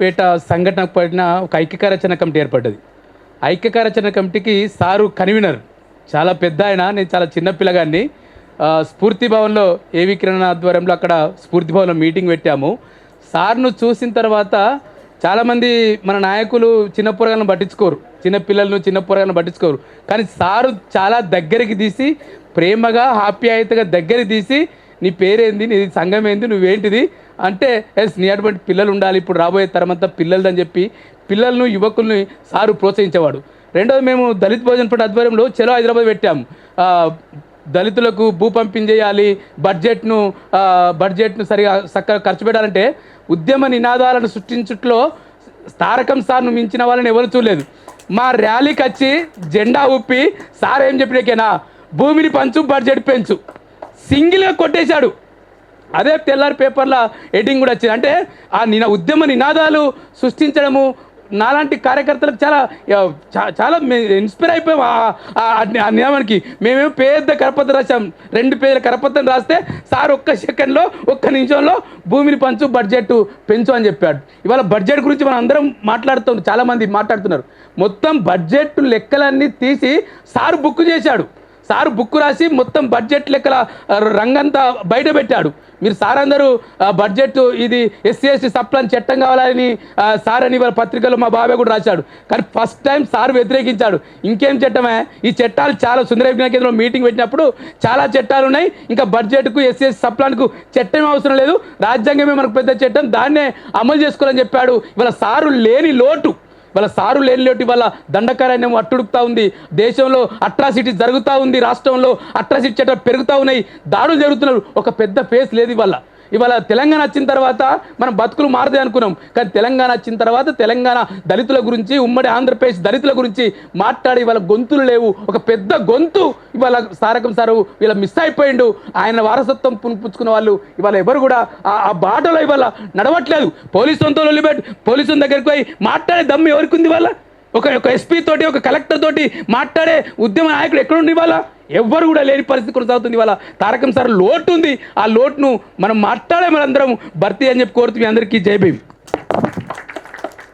పేట సంఘటన పడిన ఒక ఐక్యకార్యాచరణ కమిటీ ఏర్పడ్డది. ఐక్యకార్యాచరణ కమిటీకి సారు కన్వీనర్. చాలా పెద్ద ఆయన నేను చాలా చిన్న పిల్లగాన్ని. స్ఫూర్తి భవన్లో ఏవి కిరణ్ ఆధ్వర్యంలో అక్కడ స్ఫూర్తి భవన్లో మీటింగ్ పెట్టాము. సార్ను చూసిన తర్వాత చాలామంది మన నాయకులు చిన్న పొరగాలను పట్టించుకోరు. చిన్న పిల్లలను చిన్న పొరగాలను పట్టించుకోరు. కానీ సారు చాలా దగ్గరికి తీసి ప్రేమగా ఆప్యాయతగా దగ్గరికి తీసి నీ పేరేంది? నీ సంఘం ఏంది నువ్వేంటిది? అంటే ఎస్ నీ అటువంటి పిల్లలు ఉండాలి ఇప్పుడు రాబోయే తరమంతా పిల్లలదని చెప్పి పిల్లలను యువకుల్ని సారు ప్రోత్సహించేవాడు. రెండోది మేము దళిత్ భోజన్ పట్ల ఆధ్వర్యంలో చెలో హైదరాబాద్ పెట్టాము దళితులకు భూ పంపిణీ చేయాలి బడ్జెట్ను బడ్జెట్ను సరిగా చక్కగా ఖర్చు పెట్టాలంటే ఉద్యమ నినాదాలను సృష్టించుట్లో తారకం సార్ను మించిన వాళ్ళని ఎవరు చూడలేదు. మా ర్యాలీకి వచ్చి జెండా ఊపి సార్ ఏం చెప్పినకేనా భూమిని పంచు బడ్జెట్ పెంచు. సింగిల్గా కొట్టేశాడు. అదే తెల్లారి పేపర్ల ఎడిటింగ్ కూడా వచ్చింది. అంటే ఆ నిన ఉద్యమ నినాదాలు సృష్టించడము నాలాంటి కార్యకర్తలకు చాలా చా- చాలా ఇన్స్పైర్ అయిపోయాం. ఆ- ఆ నియమానికి మేమేమో పెద్ద కరపత్రం రాసాం రెండు పేజీల కరపత్రం రాస్తే సార్ ఒక్క సెకండ్లో ఒక్క నిమిషంలో భూమిని పంచు బడ్జెట్ పెంచు అని చెప్పాడు. ఇవాళ బడ్జెట్ గురించి మనం అందరం మాట్లాడుతున్నాం చాలామంది మాట్లాడుతున్నారు. మొత్తం బడ్జెట్ లెక్కలన్నీ తీసి సార్ బుక్ చేశాడు. సార్ బుక్ రాసి మొత్తం బడ్జెట్ లెక్కల రంగంతా బయట పెట్టాడు. మీరు సార్ అందరూ బడ్జెట్ ఇది ఎస్సీ ఎస్టీ సప్లాన్ చట్టం కావాలని సార్ అని వాళ్ళ పత్రికలో మా బాబాయ్ కూడా రాశాడు. కానీ ఫస్ట్ టైం సార్ వ్యతిరేకించాడు. ఇంకేం చట్టమే? ఈ చట్టాలు చాలా సుందర విజ్ఞాన కేంద్రంలో మీటింగ్ పెట్టినప్పుడు చాలా చట్టాలు ఉన్నాయి. ఇంకా బడ్జెట్కు ఎస్సీ ఎస్టీ సప్లాన్కు చట్టం అవసరం లేదు. రాజ్యాంగమే మనకు పెద్ద చట్టం. దాన్నే అమలు చేసుకోవాలని చెప్పాడు. ఇవాళ సారు లేని లోటు. వాళ్ళ సారు లేనిలోటి వాళ్ళ దండకారణ్యం అట్టుడుకుతా ఉంది. దేశంలో అట్రాసిటీ జరుగుతూ ఉంది. రాష్ట్రంలో అట్రాసిటీ చట్టాలు పెరుగుతూ ఉన్నాయి. దాడులు జరుగుతున్నారు. ఒక పెద్ద ఫేస్ లేదు వాళ్ళ ఇవాళ తెలంగాణ వచ్చిన తర్వాత మనం బతుకులు మారదే అనుకున్నాం. కానీ తెలంగాణ వచ్చిన తర్వాత తెలంగాణ దళితుల గురించి ఉమ్మడి ఆంధ్రప్రదేశ్ దళితుల గురించి మాట్లాడి ఇవాళ గొంతులు లేవు. ఒక పెద్ద గొంతు ఇవాళ సారకం సారు ఇలా మిస్ అయిపోయిండు. ఆయన వారసత్వం పుచ్చుకున్న వాళ్ళు ఇవాళ ఎవరు కూడా ఆ- బాటలో ఇవాళ నడవట్లేదు. పోలీసు సొంత వదిలిపెట్టి. పోలీసుల దగ్గరికి పోయి మాట్లాడే దమ్ము ఎవరికి ఉంది ఇవాళ? ఒక ఒక ఎస్పీ తోటి ఒక కలెక్టర్ తోటి మాట్లాడే ఉద్యమ నాయకుడు ఎక్కడుండి ఇవాళ? ఎవ్వరు కూడా లేని పరిస్థితి కొనసాగుతుంది. వాళ్ళ తారకం సార్ లోటు ఉంది. ఆ లోటును మనం మాట్లాడే మనందరం భర్తీ అని చెప్పి కోరుతుంది అందరికీ జై భీమ్.